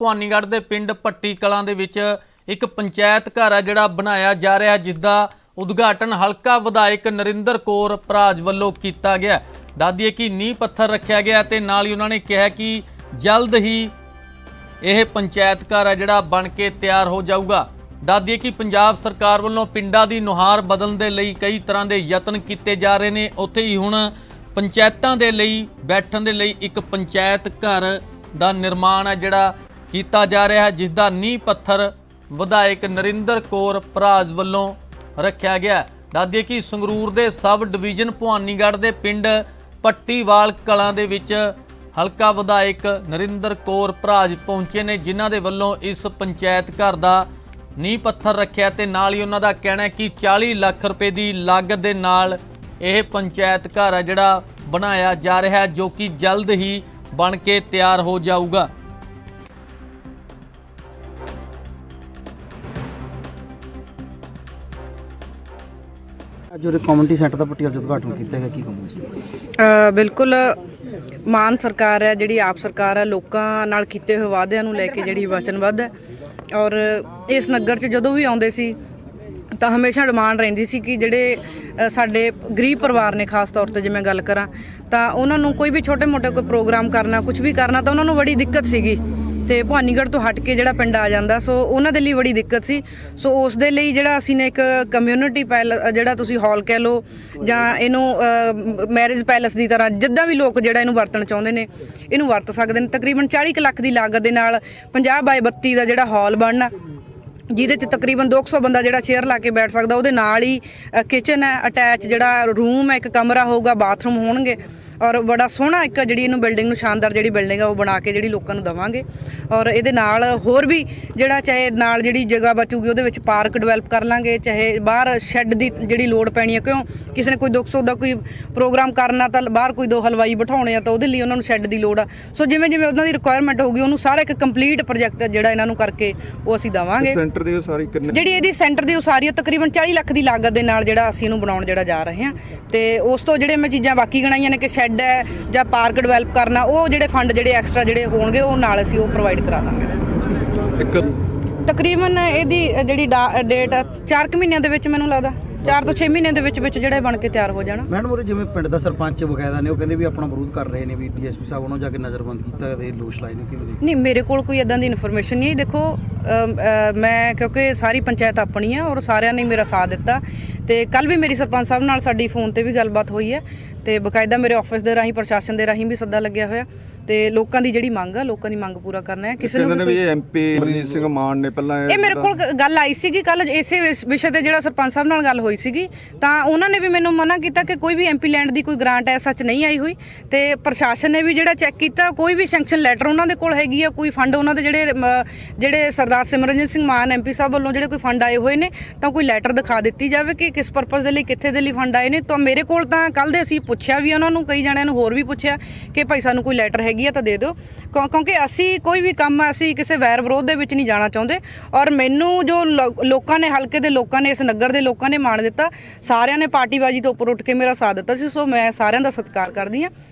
ਭਵਾਨੀਗੜ੍ਹ ਦੇ ਪਿੰਡ ਪੱਟੀ ਕਲਾਂ ਦੇ ਵਿੱਚ ਇੱਕ ਪੰਚਾਇਤ ਘਰ ਹੈ ਜਿਹੜਾ ਬਣਾਇਆ ਜਾ ਰਿਹਾ ਜਿਸ ਦਾ ਉਦਘਾਟਨ ਹਲਕਾ ਵਿਧਾਇਕ ਨਰਿੰਦਰ ਕੌਰ ਭਰਾਜ ਵੱਲੋਂ ਕੀਤਾ ਗਿਆ। ਦਾਦੀਏ ਕਿ ਨੀਂਹ ਪੱਥਰ ਰੱਖਿਆ ਗਿਆ ਤੇ ਨਾਲ ਹੀ ਉਹਨਾਂ ਨੇ ਕਿਹਾ ਕਿ ਜਲਦ ਹੀ ਇਹ ਪੰਚਾਇਤ ਘਰ ਹੈ ਜਿਹੜਾ ਬਣ ਕੇ ਤਿਆਰ ਹੋ ਜਾਊਗਾ। ਦਾਦੀਏ ਕਿ ਪੰਜਾਬ ਸਰਕਾਰ ਵੱਲੋਂ ਪਿੰਡਾਂ ਦੀ ਨੁਹਾਰ ਬਦਲਣ ਦੇ ਲਈ ਕਈ ਤਰ੍ਹਾਂ ਦੇ ਯਤਨ ਕੀਤੇ ਜਾ ਰਹੇ ਨੇ। ਉੱਥੇ ਹੀ ਹੁਣ ਪੰਚਾਇਤਾਂ ਦੇ ਲਈ, ਬੈਠਣ ਦੇ ਲਈ ਇੱਕ ਪੰਚਾਇਤ ਘਰ ਦਾ ਨਿਰਮਾਣ ਹੈ ਜਿਹੜਾ ਕੀਤਾ ਜਾ ਰਿਹਾ ਹੈ ਜਿਸ ਦਾ ਨੀਂਹ ਪੱਥਰ ਵਿਧਾਇਕ ਨਰਿੰਦਰ ਕੌਰ ਭਰਾਜ ਵੱਲੋਂ ਰੱਖਿਆ ਗਿਆ ਦਾਦੀਏ ਕਿ ਸੰਗਰੂਰ ਦੇ ਸਬ ਡਿਵੀਜ਼ਨ ਭਵਾਨੀਗੜ੍ਹ ਦੇ ਪਿੰਡ ਪੱਟੀਵਾਲ ਕਲਾਂ ਦੇ ਵਿੱਚ ਹਲਕਾ ਵਿਧਾਇਕ ਨਰਿੰਦਰ ਕੌਰ ਭਰਾਜ ਪਹੁੰਚੇ ਨੇ, ਜਿਨ੍ਹਾਂ ਦੇ ਵੱਲੋਂ ਇਸ ਪੰਚਾਇਤ ਘਰ ਦਾ ਨੀਂਹ ਪੱਥਰ ਰੱਖਿਆ ਤੇ ਨਾਲ ਹੀ ਉਹਨਾਂ ਦਾ ਕਹਿਣਾ ਹੈ ਕਿ 40 ਲੱਖ ਰੁਪਏ ਦੀ ਲਾਗਤ ਦੇ ਨਾਲ ਇਹ ਪੰਚਾਇਤ ਘਰ ਹੈ ਜਿਹੜਾ ਬਣਾਇਆ ਜਾ ਰਿਹਾ ਹੈ, ਜੋ ਕਿ ਜਲਦ ਹੀ ਬਣ ਕੇ ਤਿਆਰ ਹੋ ਜਾਊਗਾ। ਅੱਜ ਉਹਦੇ ਕਮਿਊਨਿਟੀ ਸੈਂਟਰ ਦਾ ਪੱਟੀਆਲ 'ਚ ਉਦਘਾਟਨ ਕੀਤਾ ਗਿਆ ਕੀ ਕਹੋਗੇ ਇਸ ਬਾਰੇ? ਅ, ਬਿਲਕੁਲ ਮਾਨ ਸਰਕਾਰ ਹੈ ਜਿਹੜੀ ਆਪ ਸਰਕਾਰ ਹੈ ਲੋਕਾਂ ਨਾਲ ਕੀਤੇ ਹੋਏ ਵਾਅਦਿਆਂ ਨੂੰ ਲੈ ਕੇ ਜਿਹੜੀ ਵਚਨਬੱਧ ਹੈ ਔਰ ਇਸ ਨਗਰ 'ਚ ਜਦੋਂ ਵੀ ਆਉਂਦੇ ਸੀ ਤਾਂ ਹਮੇਸ਼ਾ ਡਿਮਾਂਡ ਰਹਿੰਦੀ ਸੀ ਕਿ ਜਿਹੜੇ ਅ, ਸਾਡੇ ਗਰੀਬ ਪਰਿਵਾਰ ਨੇ ਖਾਸ ਤੌਰ ਤੇ ਜੇ ਮੈਂ ਗੱਲ ਕਰਾਂ ਤਾਂ ਉਹਨਾਂ ਨੂੰ ਕੋਈ ਵੀ ਛੋਟੇ-ਮੋਟੇ ਕੋਈ ਪ੍ਰੋਗਰਾਮ ਕਰਨਾ ਕੁਝ ਵੀ ਕਰਨਾ ਤਾਂ ਉਹਨਾਂ ਨੂੰ ਬੜੀ ਦਿੱਕਤ ਸੀਗੀ ਤੇ ਭਵਾਨੀਗੜ੍ਹ ਤੋਂ ਹਟ ਕੇ ਜਿਹੜਾ ਪਿੰਡ ਆ ਜਾਂਦਾ, ਸੋ ਉਹਨਾਂ ਦੇ ਲਈ ਬੜੀ ਦਿੱਕਤ ਸੀ। ਸੋ ਉਸ ਦੇ ਲਈ ਜਿਹੜਾ ਅਸੀਂ ਨੇ ਇੱਕ ਕਮਿਊਨਿਟੀ ਪੈਲ, ਜਿਹੜਾ ਤੁਸੀਂ ਹਾਲ ਕਹਿ ਲਓ, ਜਾਂ ਇਹਨੂੰ ਮੈਰਿਜ ਪੈਲਸ ਦੀ ਤਰ੍ਹਾਂ ਜਿੱਦਾਂ ਵੀ ਲੋਕ ਜਿਹੜਾ ਇਹਨੂੰ ਵਰਤਣ ਚਾਹੁੰਦੇ ਨੇ, ਇਹਨੂੰ ਵਰਤ ਸਕਦੇ ਨੇ। ਤਕਰੀਬਨ 40 ਕੁ ਲੱਖ ਦੀ ਲਾਗਤ ਦੇ ਨਾਲ 50 ਬਾਈ 32 ਦਾ ਜਿਹੜਾ ਹਾਲ ਬਣਨਾ, ਜਿਹਦੇ ਚ ਤਕਰੀਬਨ 200 ਬੰਦਾ ਜਿਹੜਾ ਚੇਅਰ ਲਾ ਕੇ ਬੈਠ ਸਕਦਾ, ਉਹਦੇ ਨਾਲ ਹੀ ਕਿਚਨ ਹੈ ਅਟੈਚ ਜਿਹੜਾ ਰੂਮ ਹੈ, ਇੱਕ ਕਮਰਾ ਹੋਊਗਾ ਬਾਥਰੂਮ ਹੋਣਗੇ। ਔਰ ਬੜਾ ਸੋਹਣਾ ਇੱਕ ਜਿਹੜੀ ਇਹਨੂੰ ਬਿਲਡਿੰਗ ਨੂੰ ਸ਼ਾਨਦਾਰ ਜਿਹੜੀ ਬਿਲਡਿੰਗ ਆ ਉਹ ਬਣਾ ਕੇ ਜਿਹੜੀ ਲੋਕਾਂ ਨੂੰ ਦਵਾਂਗੇ। ਔਰ ਇਹਦੇ ਨਾਲ ਹੋਰ ਵੀ ਜਿਹੜਾ ਚਾਹੇ ਨਾਲ ਜਿਹੜੀ ਜਗ੍ਹਾ ਬਚੂਗੀ ਉਹਦੇ ਵਿੱਚ ਪਾਰਕ ਡਿਵੈਲਪ ਕਰ ਲਾਂਗੇ ਚਾਹੇ ਬਾਹਰ ਸ਼ੈੱਡ ਦੀ ਜਿਹੜੀ ਲੋੜ ਪੈਣੀ ਹੈ ਕਿਉਂ? ਕਿਸੇ ਨੇ ਕੋਈ ਦੁੱਖ ਸੁੱਖ ਦਾ ਕੋਈ ਪ੍ਰੋਗਰਾਮ ਕਰਨਾ ਤਾਂ ਬਾਹਰ ਕੋਈ ਦੋ ਹਲਵਾਈ ਬਿਠਾਉਣੇ ਆ ਤਾਂ ਉਹਦੇ ਲਈ ਉਹਨਾਂ ਨੂੰ ਸ਼ੈੱਡ ਦੀ ਲੋੜ ਆ। ਸੋ ਜਿਵੇਂ ਜਿਵੇਂ ਉਹਨਾਂ ਦੀ ਰਿਕੁਆਇਰਮੈਂਟ ਹੋਊਗੀ ਉਹਨੂੰ ਸਾਰਾ ਇੱਕ ਕੰਪਲੀਟ ਪ੍ਰੋਜੈਕਟ ਜਿਹੜਾ ਇਹਨਾਂ ਨੂੰ ਕਰਕੇ ਉਹ ਅਸੀਂ ਦਵਾਂਗੇ। ਸੈਂਟਰ ਦੀ ਉਹ ਸਾਰੀ ਕਿੰਨੇ ਜਿਹੜੀ ਇਹਦੀ ਸੈਂਟਰ ਦੀ ਉਸਾਰੀ ਉਹ ਤਕਰੀਬਨ 40 ਲੱਖ ਦੀ ਲਾਗਤ ਦੇ ਨਾਲ ਜਿਹੜਾ ਅਸੀਂ ਇਹਨੂੰ ਬਣਾਉਣ ਜਿਹੜਾ ਜਾ ਰਹੇ ਹਾਂ ਤੇ ਉਸ ਤੋਂ ਜਿਹੜੇ ਮੈਂ ਚੀਜ਼ਾਂ ਬਾਕੀ ਗਣਾਈਆਂ ਨੇ ਕਿ ਸ਼ੈੱਡ ਹੈ ਜਾਂ ਪਾਰਕ ਡਿਵੈਲਪ ਕਰਨਾ ਉਹ ਜਿਹੜੇ ਫੰਡ ਜਿਹੜੇ ਐਕਸਟਰਾ ਜਿਹੜੇ ਹੋਣਗੇ ਉਹ ਨਾਲ ਅਸੀਂ ਉਹ ਪ੍ਰੋਵਾਈਡ ਕਰਾ ਦਾਂਗੇ। ਇੱਕ ਤਕਰੀਬਨ ਇਹਦੀ ਜਿਹੜੀ ਡੇਟ 4 ਕੁ ਮਹੀਨਿਆਂ ਦੇ ਵਿੱਚ ਮੈਨੂੰ ਲੱਗਦਾ। 4 ਤੋਂ 6 ਮਹੀਨਿਆਂ ਦੇ ਵਿੱਚ ਵਿੱਚ ਜਿਹੜਾ ਬਣ ਕੇ ਤਿਆਰ ਹੋ ਜਾਣਾ। ਮੈਡਮ ਉਹ ਜਿਵੇਂ ਪਿੰਡ ਦਾ ਸਰਪੰਚ ਬਕਾਇਦਾ ਨੇ ਉਹ ਕਹਿੰਦੇ ਵੀ ਆਪਣਾ ਵਿਰੋਧ ਕਰ ਰਹੇ ਨੇ ਵੀ ਡੀਐਸਪੀ ਸਾਹਿਬ ਉਹਨਾਂ ਜਾ ਕੇ ਨਜ਼ਰਬੰਦ ਕੀਤਾ ਤੇ ਲੋਸ਼ ਲਾਏ ਨੇ ਕਿਵੇਂ ਨਹੀਂ ਮੇਰੇ ਕੋਲ ਕੋਈ ਇਦਾਂ ਦੀ ਇਨਫੋਰਮੇਸ਼ਨ ਨਹੀਂ ਹੈ। ਦੇਖੋ ਮੈਂ ਕਿਉਂਕਿ ਸਾਰੀ ਪੰਚਾਇਤ ਆਪਣੀ ਆ ਔਰ ਸਾਰਿਆਂ ਨੇ ਮੇਰਾ ਸਾਥ ਦਿੱਤਾ ਤੇ ਕੱਲ ਵੀ ਮੇਰੀ ਸਰਪੰਚ ਸਾਹਿਬ ਨਾਲ ਸਾਡੀ ਫੋਨ ਤੇ ਵੀ ਗੱਲਬਾਤ ਹੋਈ ਹੈ ਤੇ ਬਕਾਇਦਾ ਮੇਰੇ ਆਫਿਸ ਦੇ ਰਾਹੀਂ ਪ੍ਰਸ਼ਾਸਨ ਦੇ ਰਾਹੀਂ ਵੀ ਸੱਦਾ ਲੱਗਿਆ ਹੋਇਆ ਤੇ ਲੋਕਾਂ ਦੀ ਜਿਹੜੀ ਮੰਗ ਆ ਲੋਕਾਂ ਦੀ ਮੰਗ ਪੂਰਾ ਕਰਨਾ ਹੈ। ਕਿਸੇ ਨੂੰ ਵੀ ਐਮਪੀ ਮਨਜੀਤ ਸਿੰਘ ਮਾਨ ਨੇ ਪਹਿਲਾਂ ਇਹ ਮੇਰੇ ਕੋਲ ਗੱਲ ਆਈ ਸੀਗੀ ਕੱਲ ਇਸੇ ਵਿਸ- ਤੇ ਜਿਹੜਾ ਸਰਪੰਚ ਸਾਹਿਬ ਨਾਲ ਗੱਲ ਹੋਈ ਸੀਗੀ ਤਾਂ ਉਹਨਾਂ ਨੇ ਵੀ ਮੈਨੂੰ ਮਨਾ ਕੀਤਾ ਕਿ ਕੋਈ ਵੀ ਐਮਪੀ ਲੈਂਡ ਦੀ ਕੋਈ ਗ੍ਰਾਂਟ ਐ ਸੱਚ ਨਹੀਂ ਆਈ ਹੋਈ ਤੇ ਪ੍ਰਸ਼ਾਸਨ ਨੇ ਵੀ ਜਿਹੜਾ ਚੈੱਕ ਕੀਤਾ ਕੋਈ ਵੀ ਸੈਂਕਸ਼ਨ ਲੈਟਰ ਉਹਨਾਂ ਦੇ ਕੋਲ ਹੈਗੀ ਆ ਕੋਈ ਫੰਡ ਉਹਨਾਂ ਦੇ ਜਿਹੜੇ ਜਿਹੜੇ ਸਰਦਾਰ ਸਿਮਰਨਜੀਤ ਸਿੰਘ ਮਾਨ ਐਮਪੀ ਸਾਹਿਬ ਵੱਲੋਂ ਜਿਹੜੇ ਕੋਈ ਫੰਡ ਆਏ ਹੋਏ ਨੇ, ਤਾਂ ਕੋਈ ਲੈਟਰ ਦਿਖਾ ਦਿੱਤੀ ਜਾਵੇ ਕਿ ਕਿਸ ਪਰਪਸ ਦੇ ਲਈ, ਕਿੱਥੇ ਦੇ ਲਈ ਫੰਡ ਆਏ ਨੇ। ਤਾਂ ਮੇਰੇ ਕੋਲ ਤਾਂ ਕੱਲ ਦੇ ਅਸੀਂ ਪੁੱਛਿਆ ਵੀ ਉਹਨਾਂ ਨੂੰ, ਕਈ ਜਣਿਆਂ ਨੂੰ ਹੋਰ ਵੀ ਪੁੱਛਿਆ ਕਿ ਭਾਈ ਸਾਨੂੰ ਕੋਈ ਲੈਟਰ ਹੈਗੀ ਆ ਤਾਂ ਦੇ ਦਿਓ। ਕਿਉਂ- ਕਿਉਂਕਿ ਅਸੀਂ ਕੋਈ ਵੀ ਕੰਮ ਅਸੀਂ ਕਿਸੇ ਵੈਰ ਵਿਰੋਧ ਦੇ ਵਿੱਚ ਨਹੀਂ ਜਾਣਾ ਚਾਹੁੰਦੇ। ਔਰ ਮੈਨੂੰ ਜੋ ਲੋ- ਲੋਕਾਂ ਨੇ, ਹਲਕੇ ਦੇ ਲੋਕਾਂ ਨੇ, ਇਸ ਨਗਰ ਦੇ ਲੋਕਾਂ ਨੇ ਮਾਣ ਦਿੱਤਾ, ਸਾਰਿਆਂ ਨੇ ਪਾਰਟੀਬਾਜ਼ੀ ਤੋਂ ਉੱਪਰ ਉੱਠ ਕੇ ਮੇਰਾ ਸਾਥ ਦਿੱਤਾ ਸੀ, ਸੋ ਮੈਂ ਸਾਰਿਆਂ ਦਾ ਸਤਿਕਾਰ ਕਰਦੀ ਹਾਂ।